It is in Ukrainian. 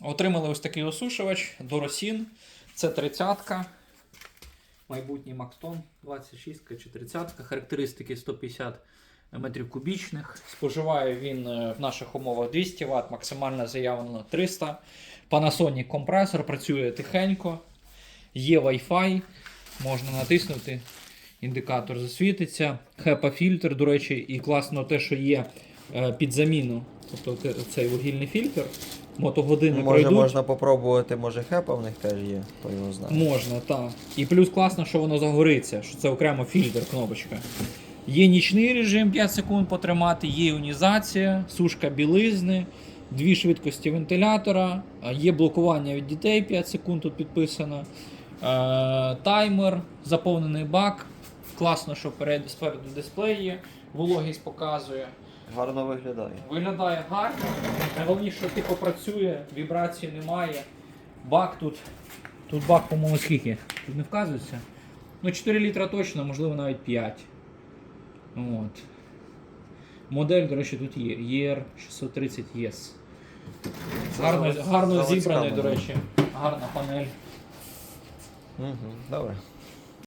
Отримали ось такий осушувач Доросін. Це 30-ка. Майбутній Макстон 26 чи 30 Характеристики 150 метрів кубічних. Споживає він е, в наших умовах 200 Вт, максимально заявлено 300. Panasonic компресор працює тихенько. Є Wi-Fi. Можна натиснути. Індикатор засвітиться. HEPA фільтр, до речі, і класно те, що є е, під заміну. Тобто цей вугільний фільтр. Мотогодини Може пройдуть. можна попробувати, може хепа в них теж є, хто його знає. Можна, так. І плюс класно, що воно загориться, що це окремо фільтр, кнопочка. Є нічний режим 5 секунд потримати, є іонізація, сушка білизни, дві швидкості вентилятора, є блокування від дітей 5 секунд тут підписано. Таймер, заповнений бак. Класно, що перед, спереду дисплей є, вологість показує. Гарно виглядає. Виглядає гарно. Найголовніше, що типу працює, вібрації немає. Бак тут. Тут бак, по-моєму, скільки? Тут не вказується. Ну, 4 літра точно, можливо, навіть 5. От. Модель, до речі, тут є. ER 630 ES. Гарно, гарно зібраний, до речі. Гарна панель. Угу, добре.